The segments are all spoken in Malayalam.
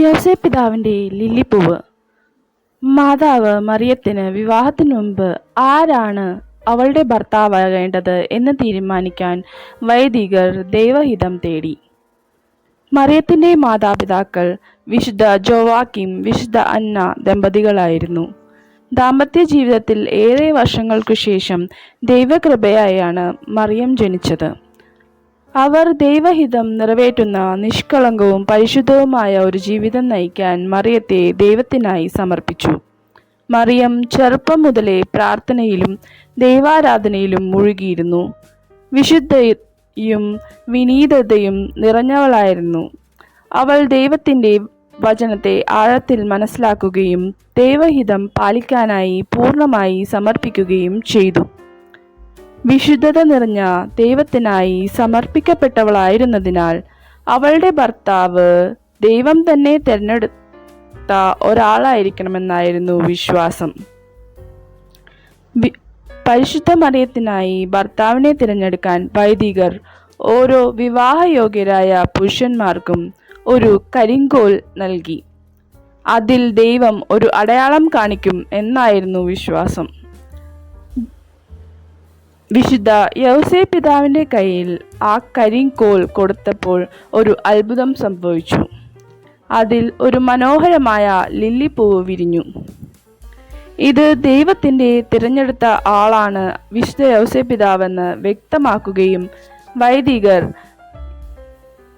യോസേ പിതാവിന്റെ ലില്ലിപ്പൂവ്. മാതാവ് മറിയത്തിന് വിവാഹത്തിന് മുമ്പ് ആരാണ് അവളുടെ ഭർത്താവാകേണ്ടത് എന്ന് തീരുമാനിക്കാൻ വൈദികർ ദൈവഹിതം തേടി. മറിയത്തിന്റെ മാതാപിതാക്കൾ വിശുദ്ധ ജോവാക്കിം വിശുദ്ധ അന്ന ദമ്പതികളായിരുന്നു. ദാമ്പത്യ ജീവിതത്തിൽ ഏറെ വർഷങ്ങൾക്കു ശേഷം ദൈവകൃപയായാണ് മറിയം ജനിച്ചത്. അവർ ദൈവഹിതം നിറവേറ്റുന്ന നിഷ്കളങ്കവും പരിശുദ്ധവുമായ ഒരു ജീവിതം നയിക്കാൻ മറിയത്തെ ദൈവത്തിനായി സമർപ്പിച്ചു. മറിയം ചെറുപ്പം മുതലേ പ്രാർത്ഥനയിലും ദൈവാരാധനയിലും മുഴുകിയിരുന്നു. വിശുദ്ധയും വിനീതതയും നിറഞ്ഞവളായിരുന്നു. അവൾ ദൈവത്തിന്റെ വചനത്തെ ആഴത്തിൽ മനസ്സിലാക്കുകയും ദൈവഹിതം പാലിക്കാനായി പൂർണമായി സമർപ്പിക്കുകയും ചെയ്തു. വിശുദ്ധത നിറഞ്ഞ ദൈവത്തിനായി സമർപ്പിക്കപ്പെട്ടവളായിരുന്നതിനാൽ അവളുടെ ഭർത്താവ് ദൈവം തന്നെ തിരഞ്ഞെടുത്ത ഒരാളായിരിക്കണമെന്നായിരുന്നു വിശ്വാസം. പരിശുദ്ധ മറിയത്തിനായി ഭർത്താവിനെ തിരഞ്ഞെടുക്കാൻ വൈദികർ ഓരോ വിവാഹയോഗ്യരായ പുരുഷന്മാർക്കും ഒരു കരിങ്കോൽ നൽകി. അതിൽ ദൈവം ഒരു അടയാളം കാണിക്കും എന്നായിരുന്നു വിശ്വാസം. വിശുദ്ധ യൗസേ പിതാവിന്റെ കയ്യിൽ ആ കരിങ്കോൽ കൊടുത്തപ്പോൾ ഒരു അത്ഭുതം സംഭവിച്ചു. അതിൽ ഒരു മനോഹരമായ ലില്ലിപ്പൂവ് വിരിഞ്ഞു. ഇത് ദൈവത്തിന്റെ തിരഞ്ഞെടുത്ത ആളാണ് വിശുദ്ധ യൗസേ പിതാവെന്ന് വ്യക്തമാക്കുകയും വൈദികർ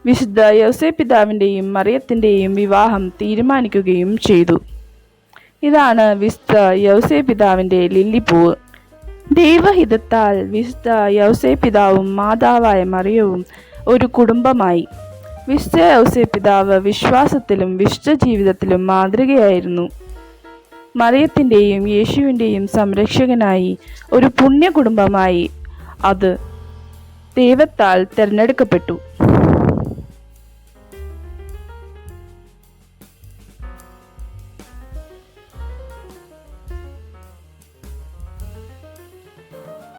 വിശുദ്ധ യൗസേ പിതാവിന്റെയും മറിയത്തിന്റെയും വിവാഹം തീരുമാനിക്കുകയും ചെയ്തു. ഇതാണ് വിശുദ്ധ യൗസേ പിതാവിന്റെ ലില്ലിപ്പൂവ്. ദൈവഹിതത്താൽ വിശുദ്ധ യൗസേ പിതാവും മാതാവായ മറിയവും ഒരു കുടുംബമായി. വിശുദ്ധ യൗസേ പിതാവ് വിശ്വാസത്തിലും വിശുദ്ധ ജീവിതത്തിലും മാതൃകയായിരുന്നു. മറിയത്തിന്റെയും യേശുവിന്റെയും സംരക്ഷകനായി ഒരു പുണ്യ കുടുംബമായി അത് ദൈവത്താൽ തിരഞ്ഞെടുക്കപ്പെട്ടു.